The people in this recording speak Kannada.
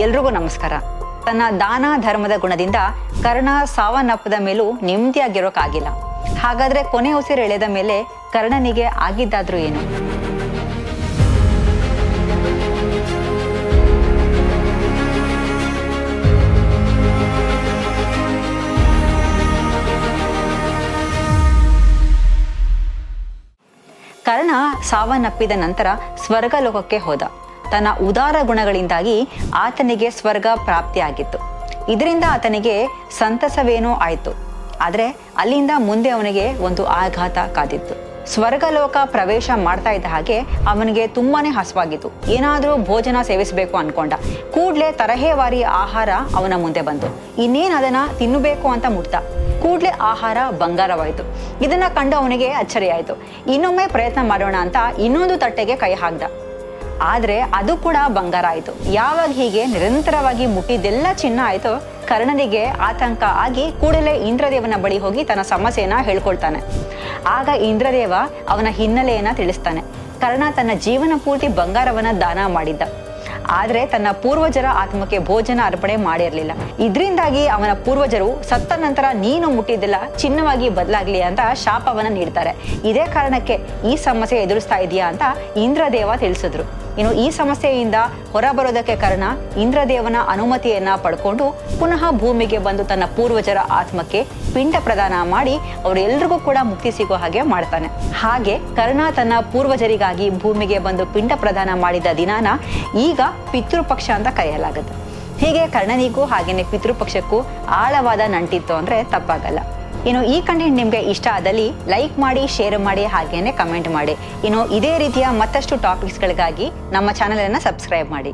ಎಲ್ರಿಗೂ ನಮಸ್ಕಾರ. ತನ್ನ ದಾನ ಧರ್ಮದ ಗುಣದಿಂದ ಕರ್ಣ ಸಾವನ್ನಪ್ಪದ ಮೇಲೂ ನೆಮ್ಮದಿಯಾಗಿರೋಕ್ಕಾಗಿಲ್ಲ ಹಾಗಾದ್ರೆ ಕೊನೆ ಉಸಿರು ಎಳೆದ ಮೇಲೆ ಕರ್ಣನಿಗೆ ಆಗಿದ್ದಾದ್ರೂ ಏನು? ಕರ್ಣ ಸಾವನ್ನಪ್ಪಿದ ನಂತರ ಸ್ವರ್ಗ ಲೋಕಕ್ಕೆ ಹೋದ. ತನ್ನ ಉದಾರ ಗುಣಗಳಿಂದಾಗಿ ಆತನಿಗೆ ಸ್ವರ್ಗ ಪ್ರಾಪ್ತಿಯಾಗಿತ್ತು. ಇದರಿಂದ ಆತನಿಗೆ ಸಂತಸವೇನೋ ಆಯಿತು. ಆದರೆ ಅಲ್ಲಿಂದ ಮುಂದೆ ಅವನಿಗೆ ಒಂದು ಆಘಾತ ಕಾದಿತ್ತು. ಸ್ವರ್ಗಲೋಕ ಪ್ರವೇಶ ಮಾಡ್ತಾ ಇದ್ದ ಹಾಗೆ ಅವನಿಗೆ ತುಂಬಾನೇ ಹಸುವಾಗಿತ್ತು. ಏನಾದರೂ ಭೋಜನ ಸೇವಿಸಬೇಕು ಅನ್ಕೊಂಡ. ಕೂಡ್ಲೆ ತರಹೇವಾರಿ ಆಹಾರ ಅವನ ಮುಂದೆ ಬಂತು. ಇನ್ನೇನು ಅದನ್ನ ತಿನ್ನಬೇಕು ಅಂತ ಮುಟ್ತ ಕೂಡ್ಲೆ ಆಹಾರ ಬಂಗಾರವಾಯಿತು. ಇದನ್ನ ಕಂಡು ಅವನಿಗೆ ಅಚ್ಚರಿ ಆಯಿತು ಇನ್ನೊಮ್ಮೆ ಪ್ರಯತ್ನ ಮಾಡೋಣ ಅಂತ ಇನ್ನೊಂದು ತಟ್ಟೆಗೆ ಕೈ ಹಾಕ್ದ. ಆದ್ರೆ ಅದು ಕೂಡ ಬಂಗಾರ ಆಯಿತು. ಯಾವಾಗ ಹೀಗೆ ನಿರಂತರವಾಗಿ ಮುಟ್ಟಿದ್ದೆಲ್ಲ ಚಿನ್ನ ಆಯಿತು, ಕರ್ಣನಿಗೆ ಆತಂಕ ಆಗಿ ಕೂಡಲೇ ಇಂದ್ರದೇವನ ಬಳಿ ಹೋಗಿ ತನ್ನ ಸಮಸ್ಯೆಯನ್ನ ಹೇಳ್ಕೊಳ್ತಾನೆ. ಆಗ ಇಂದ್ರದೇವ ಅವನ ಹಿನ್ನೆಲೆಯನ್ನ ತಿಳಿಸ್ತಾನೆ. ಕರ್ಣ ತನ್ನ ಜೀವನ ಪೂರ್ತಿ ಬಂಗಾರವನ್ನ ದಾನ ಮಾಡಿದ್ದ. ಆದ್ರೆ ತನ್ನ ಪೂರ್ವಜರ ಆತ್ಮಕ್ಕೆ ಭೋಜನ ಅರ್ಪಣೆ ಮಾಡಿರಲಿಲ್ಲ. ಇದರಿಂದಾಗಿ ಅವನ ಪೂರ್ವಜರು ಸತ್ತ ನಂತರ ನೀನು ಮುಟ್ಟಿದ್ದೆಲ್ಲ ಚಿನ್ನವಾಗಿ ಬದಲಾಗ್ಲಿ ಅಂತ ಶಾಪವನ್ನ ನೀಡ್ತಾರೆ. ಇದೇ ಕಾರಣಕ್ಕೆ ಈ ಸಮಸ್ಯೆ ಎದುರಿಸ್ತಾ ಇದೆಯಾ ಅಂತ ಇಂದ್ರದೇವ ತಿಳಿಸಿದ್ರು. ಇನ್ನು ಈ ಸಮಸ್ಯೆಯಿಂದ ಹೊರಬರೋದಕ್ಕೆ ಕಾರಣ ಇಂದ್ರದೇವನ ಅನುಮತಿಯನ್ನ ಪಡ್ಕೊಂಡು ಪುನಃ ಭೂಮಿಗೆ ಬಂದು ತನ್ನ ಪೂರ್ವಜರ ಆತ್ಮಕ್ಕೆ ಪಿಂಡ ಪ್ರದಾನ ಮಾಡಿ ಅವರೆಲ್ಲರಿಗೂ ಕೂಡ ಮುಕ್ತಿ ಸಿಗೋ ಹಾಗೆ ಮಾಡ್ತಾನೆ. ಹಾಗೆ ಕರ್ಣ ತನ್ನ ಪೂರ್ವಜರಿಗಾಗಿ ಭೂಮಿಗೆ ಬಂದು ಪಿಂಡ ಪ್ರದಾನ ಮಾಡಿದ ದಿನಾನ ಈಗ ಪಿತೃಪಕ್ಷ ಅಂತ ಕರೆಯಲಾಗುತ್ತೆ. ಹೀಗೆ ಕರ್ಣನಿಗೂ ಹಾಗೇನೆ ಪಿತೃಪಕ್ಷಕ್ಕೂ ಆಳವಾದ ನಂಟಿತ್ತು ಅಂದ್ರೆ ತಪ್ಪಾಗಲ್ಲ. ಇನ್ನು ಈ ಕಂಟೆಂಟ್ ನಿಮಗೆ ಇಷ್ಟ ಆದಲ್ಲಿ ಲೈಕ್ ಮಾಡಿ ಶೇರ್ ಮಾಡಿ ಹಾಗೇನೆ ಕಮೆಂಟ್ ಮಾಡಿ. ಇನ್ನು ಇದೇ ರೀತಿಯ ಮತ್ತಷ್ಟು ಟಾಪಿಕ್ಸ್ಗಳಿಗಾಗಿ ನಮ್ಮ ಚಾನಲನ್ನು ಸಬ್ಸ್ಕ್ರೈಬ್ ಮಾಡಿ.